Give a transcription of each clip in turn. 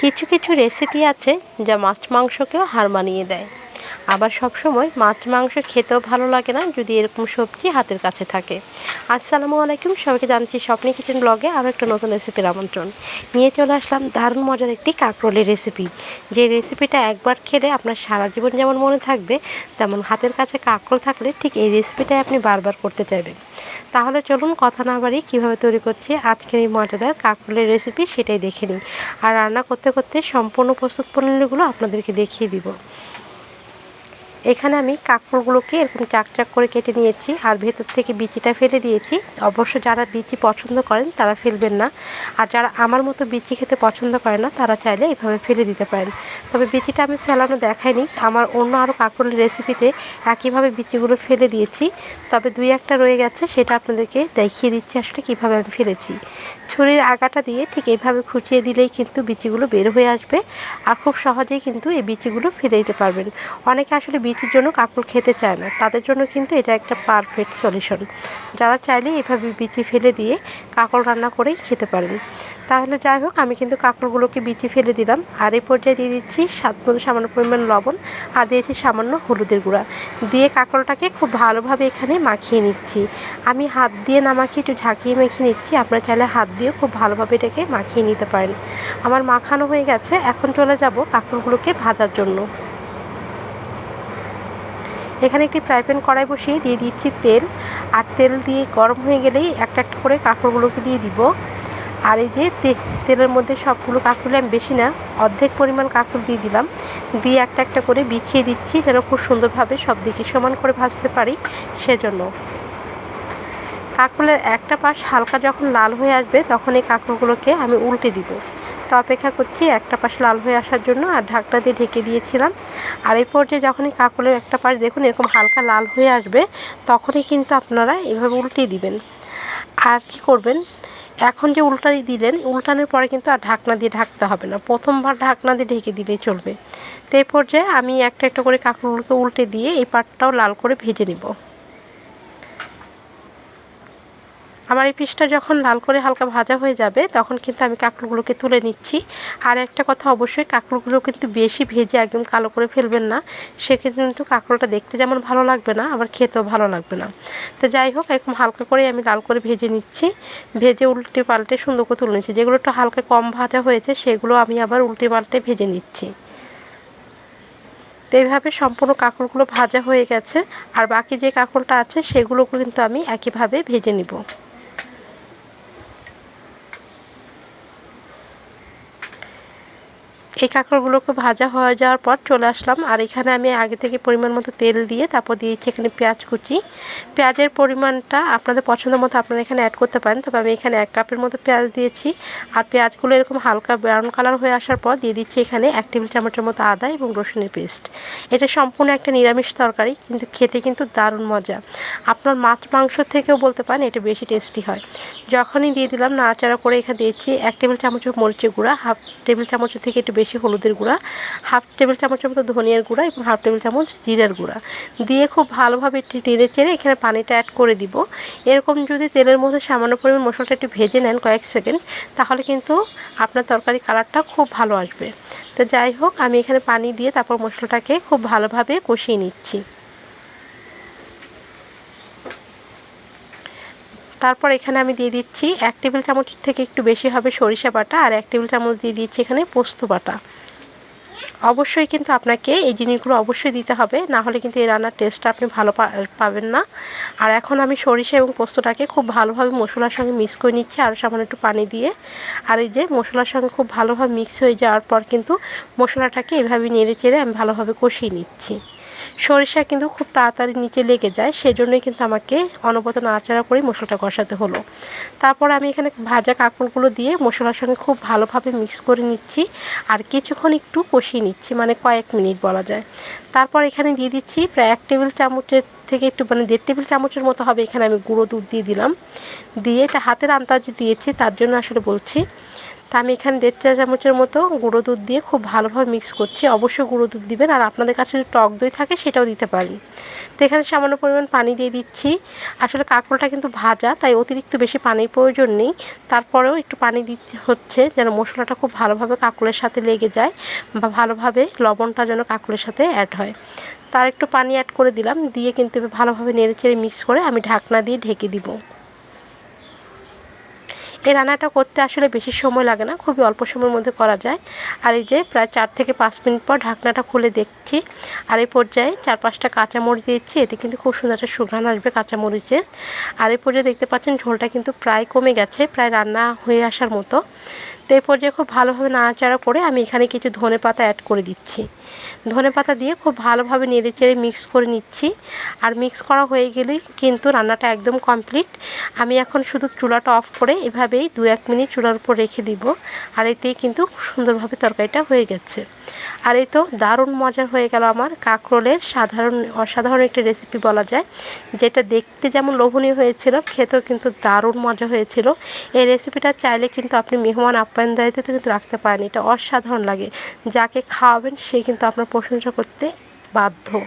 কিছু কিছু রেসিপি আছে যা মাছ মাংসকেও হার মানিয়ে দেয়। আবার সব সময় মাছ মাংস খেতেও ভালো লাগে না যদি এরকম সবজি হাতের কাছে থাকে। আসসালামু আলাইকুম, সবাইকে জানছি স্বপ্নে কিচেন ব্লগে আরও একটা নতুন রেসিপির আমন্ত্রণ। নিয়ে চলে আসলাম দারুণ মজার একটি কাঁকরোলের রেসিপি যে রেসিপিটা একবার খেলে আপনার সারা জীবন যেমন মনে থাকবে, তেমন হাতের কাছে কাঁকরোল থাকলে ঠিক এই রেসিপিটাই আপনি বারবার করতে চাইবেন। তাহলে চলুন কথা না বাড়ি কীভাবে তৈরি করছি আজকের এই মজাদার কাঁকরোলের রেসিপি সেটাই দেখে নিই। আর রান্না করতে করতে সম্পূর্ণ প্রস্তুত প্রণালীগুলো আপনাদেরকে দেখিয়ে দিব। এখানে আমি কাঁকড়গুলোকে এরকম চাক চাক করে কেটে নিয়েছি আর ভেতর থেকে বিচিটা ফেলে দিয়েছি। অবশ্য যারা বিচি পছন্দ করেন তারা ফেলবেন না। আর যারা আমার মতো বিচি খেতে পছন্দ করে না, তারা চাইলে এইভাবে ফেলে দিতে পারেন। তবে বিচিটা আমি ফেলানো দেখাইনি আমার অন্য আরও কাঁকড়ের রেসিপিতে একইভাবে বিচিগুলো ফেলে দিয়েছি। তবে দুই একটা রয়ে গেছে, সেটা আপনাদেরকে দেখিয়ে দিচ্ছি আসলে কীভাবে আমি ফেলেছি। ছুরির আগাটা দিয়ে ঠিক এইভাবে খুঁচিয়ে দিলেই কিন্তু বিচিগুলো বের হয়ে আসবে। আর খুব সহজেই কিন্তু এই বিচিগুলো ফেলে দিতে পারবেন। অনেকে আসলে বিচির জন্য কাকুল খেতে চায় না। তাদের জন্য কিন্তু এটা একটা পারফেক্ট সলিউশন যারা চাইলে এভাবে বিচি ফেলে দিয়ে কাকল রান্না করেই খেতে পারেন। তাহলে যাই হোক, আমি কিন্তু কাঁকড়গুলোকে বিচি ফেলে দিলাম। আর এই পর্যায়ে দিয়ে দিচ্ছি মতো সামান্য পরিমাণ লবণ আর দিয়েছি সামান্য হলুদের গুঁড়া। দিয়ে কাঁকড়টাকে খুব ভালোভাবে এখানে মাখিয়ে নিচ্ছি। আমি হাত দিয়ে না মাখিয়ে একটু ঝাঁকিয়ে মেখে নিচ্ছি। আপনারা চাইলে হাত দিয়েও খুব ভালোভাবে এটাকে মাখিয়ে নিতে পারেন। আমার মাখানো হয়ে গেছে। এখন চলে যাব কাঁকড়গুলোকে ভাজার জন্য। এখানে একটি ফ্রাই প্যান কড়াই বসিয়ে দিয়ে দিচ্ছি তেল। আর তেল দিয়ে গরম হয়ে গেলেই একটা একটা করে কাঁকড়গুলোকে দিয়ে দিব। আর এই যে তেলের মধ্যে সবগুলো কাঁকড়লে আমি বেশি না, অর্ধেক পরিমাণ কাঁকড় দিয়ে দিলাম। দিয়ে একটা একটা করে বিছিয়ে দিচ্ছি যেন খুব সুন্দরভাবে সব দিকে সমান করে ভাজতে পারি সেজন্য। কাঁকড়ের একটা পাশ হালকা যখন লাল হয়ে আসবে তখন এই কাঁকড়গুলোকে আমি উল্টে দিব। তো অপেক্ষা করছি, একটা পাশ লাল হয়ে আসার জন্য আর ঢাকটা দিয়ে ঢেকে দিয়েছিলাম। আর এই পর্যায়ে যখনই কাঁকড়ের একটা পাশ দেখুন, এরকম হালকা লাল হয়ে আসবে, তখনই কিন্তু আপনারা এভাবে উল্টে দিবেন। আর কি করবেন? এখন যে উল্টাই দিলেন, উল্টানোর পরে কিন্তু আর ঢাকনা দিয়ে ঢাকতে হবে না। প্রথমবার ঢাকনা দিয়ে ঢেকে দিলেই চলবে। তো এই পর্যায়ে আমি একটা একটা করে কাঁকড়গুলোকে উল্টে দিয়ে এই পাটটাও লাল করে ভেজে নেব। আমার এই পিসটা যখন লাল করে হালকা ভাজা হয়ে যাবে, তখন কিন্তু আমি কাঁকড়গুলোকে তুলে নিচ্ছি। আর একটা কথা অবশ্যই, কাঁকড়গুলো কিন্তু বেশি ভেজে একদম কালো করে ফেলবেন না। সেক্ষেত্রে কিন্তু কাঁকড়টা দেখতে যেমন ভালো লাগবে না, আবার খেতেও ভালো লাগবে না। তো যাই হোক, এরকম হালকা করে আমি লাল করে ভেজে নিচ্ছি। ভেজে উল্টে পাল্টে সুন্দর করে তুলে নিচ্ছি। যেগুলো একটু হালকা কম ভাজা হয়েছে, সেগুলো আমি আবার উল্টে পাল্টে ভেজে নিচ্ছি। তো এইভাবে সম্পূর্ণ কাঁকড়গুলো ভাজা হয়ে গেছে। আর বাকি যে কাঁকড়টা আছে সেগুলোকে কিন্তু আমি একইভাবে ভেজে নিব। এই কাঁকড়গুলোকে ভাজা হয়ে যাওয়ার পর চলে আসলাম। আর এখানে আমি আগে থেকে পরিমাণ মতো তেল দিয়ে তারপর দিয়েছি এখানে পেঁয়াজ কুচি। পেঁয়াজের পরিমাণটা আপনাদের পছন্দ মতো আপনারা এখানে অ্যাড করতে পারেন। তবে আমি এখানে এক কাপের মতো পেঁয়াজ দিয়েছি। আর পেঁয়াজগুলো এরকম হালকা ব্রাউন কালার হয়ে আসার পর দিয়ে দিচ্ছি এখানে এক টেবিল চামচের মতো আদা এবং রসুনের পেস্ট এটা সম্পূর্ণ একটা নিরামিষ তরকারি, কিন্তু খেতে কিন্তু দারুণ মজা। আপনার মাছ মাংস থেকেও বলতে পারেন এটা বেশি টেস্টি হয়। যখনই দিয়ে দিলাম, নাড়াচাড়া করে এখানে দিয়েছি এক টেবিল চামচের মরিচের গুঁড়া, হাফ টেবিল চামচের থেকে একটু বেশি হলুদের গুঁড়া, হাফ টেবিল চামচের মতো ধনিয়ার গুঁড়া এবং হাফ টেবিল চামচ জিরার গুঁড়া। দিয়ে খুব ভালোভাবে টেড়ে চেড়ে এখানে পানিটা অ্যাড করে দিব। এরকম যদি তেলের মধ্যে সামান্য পরিমাণ মশলাটা একটু ভেজে নেন কয়েক সেকেন্ড, তাহলে কিন্তু আপনার তরকারি কালারটা খুব ভালো আসবে। তো যাই হোক, আমি এখানে পানি দিয়ে তারপর মশলাটাকে খুব ভালোভাবে কষিয়ে নিচ্ছি। তারপর এখানে আমি দিয়ে দিচ্ছি এক টেবিল চামচ থেকে একটু বেশি হবে সরিষা বাটা আর এক টেবিল চামচ দিয়ে দিচ্ছি এখানে পোস্ত বাটা। অবশ্যই কিন্তু আপনাকে এই জিনিসগুলো অবশ্যই দিতে হবে, না হলে কিন্তু এই রান্নার টেস্টটা আপনি ভালো পাবেন না। আর এখন আমি সরিষা এবং পোস্তটাকে খুব ভালোভাবে মশলার সঙ্গে মিক্স করে নিচ্ছি আর সামান্য একটু পানি দিয়ে। আর এই যে মশলার সঙ্গে খুব ভালোভাবে মিক্স হয়ে যাওয়ার পর কিন্তু মশলাটাকে এভাবে নেড়ে চেড়ে আমি ভালোভাবে কষিয়ে নিচ্ছি। সরিষা কিন্তু খুব তাড়াতাড়ি নিচে লেগে যায়, সেজন্যই কিন্তু আমাকে অনবত নাড়াচাড়া করে মশলাটা কষাতে হলো। তারপর আমি এখানে ভাজা কাঁকড়গুলো দিয়ে মশলার সঙ্গে খুব ভালোভাবে মিক্স করে নিচ্ছি, আর কিছুক্ষণ একটু কষিয়ে নিচ্ছি মানে কয়েক মিনিট বলা যায়। তারপর এখানে দিয়ে দিচ্ছি প্রায় এক টেবিল চামচের থেকে একটু মানে দেড় টেবিল চামচের মতো হবে এখানে আমি গুঁড়ো দুধ দিয়ে দিলাম। দিয়ে এটা হাতের আন্দাজে দিয়েছি, তার জন্য আসলে বলছি তা আমি এখানে দেড় চা চামচের মতো গুঁড়ো দুধ দিয়ে খুব ভালোভাবে মিক্স করছি। অবশ্যই গুঁড়ো দুধ দিবেন আর আপনাদের কাছে যদি টক দই থাকে সেটাও দিতে পারি। তো এখানে সামান্য পরিমাণ পানি দিয়ে দিচ্ছি। আসলে কাঁকরোলটা কিন্তু ভাজা, তাই অতিরিক্ত বেশি পানির প্রয়োজন নেই। তারপরেও একটু পানি দিতে হচ্ছে যেন মশলাটা খুব ভালোভাবে কাঁকরোলের সাথে লেগে যায় বা ভালোভাবে লবণটা যেন কাঁকরোলের সাথে অ্যাড হয়। তার একটু পানি অ্যাড করে দিলাম। দিয়ে কিন্তু ভালোভাবে নেড়ে চেড়ে মিক্স করে আমি ঢাকনা দিয়ে ঢেকে দিব। এই রান্নাটা করতে আসলে বেশি সময় লাগে না, খুবই অল্প সময়ের মধ্যে করা যায়। আর এই যে প্রায় চার থেকে পাঁচ মিনিট পর ঢাকনাটা খুলে দেখছি। আর এই পর্যায়ে চার পাঁচটা কাঁচামরিচ দিয়েছি, এতে কিন্তু খুব সুন্দর একটা সুঘ্রাণ আসবে কাঁচামরিচের। আর এই পর্যায়ে দেখতে পাচ্ছেন ঝোলটা কিন্তু প্রায় কমে গেছে, প্রায় রান্না হয়ে আসার মতো। তো এই পর্যায়ে খুব ভালোভাবে নাড়াচাড়া করে আমি এখানে কিছু ধনে পাতা অ্যাড করে দিচ্ছি। ধনে পাতা দিয়ে খুব ভালোভাবে নেড়ে চেড়ে মিক্স করে নিচ্ছি। আর মিক্স করা হয়ে গেলেই কিন্তু রান্নাটা একদম কমপ্লিট আমি এখন শুধু চুলাটা অফ করে এভাবেই দু এক মিনিট চুলার উপর রেখে দিব। আর এতেই কিন্তু সুন্দরভাবে তরকারিটা হয়ে গেছে। আর এই তো দারুণ মজার হয়ে গেল আমার কাঁকরোলের সাধারণ, অসাধারণ একটা রেসিপি বলা যায়। যেটা দেখতে যেমন লোভনীয় হয়েছিল, খেতেও কিন্তু দারুণ মজা হয়েছিল। এই রেসিপিটা চাইলে কিন্তু আপনি মেহমান আপ্যায়ন দায়িত্বে কিন্তু রাখতে পারেন, এটা অসাধারণ লাগে। যাকে খাওয়াবেন সে কিন্তু আপনার প্রশংসা করতে বাধ্য।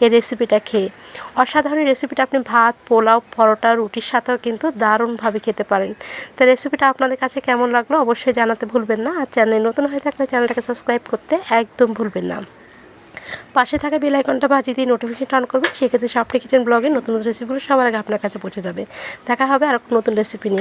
এই রেসিপিটা খেয়ে। অসাধারণ রেসিপিটা আপনি ভাত, পোলাও, পরোটা, রুটির সাথেও কিন্তু দারুণভাবে খেতে পারেন। তো রেসিপিটা আপনাদের কাছে কেমন লাগল অবশ্যই জানাতে ভুলবেন না। আর চ্যানেল নতুন হয়ে থাকলে চ্যানেলটাকে সাবস্ক্রাইব করতে একদম ভুলবেন না। পাশে থাকা বেল আইকনটা বাজিয়ে দিয়ে নোটিফিকেশন অন করবেন। সেক্ষেত্রে সাপটি কিচেন ব্লগে নতুন নতুন রেসিপিগুলো সবার আগে আপনার কাছে পৌঁছে যাবে। দেখা হবে আর নতুন রেসিপি নিয়ে।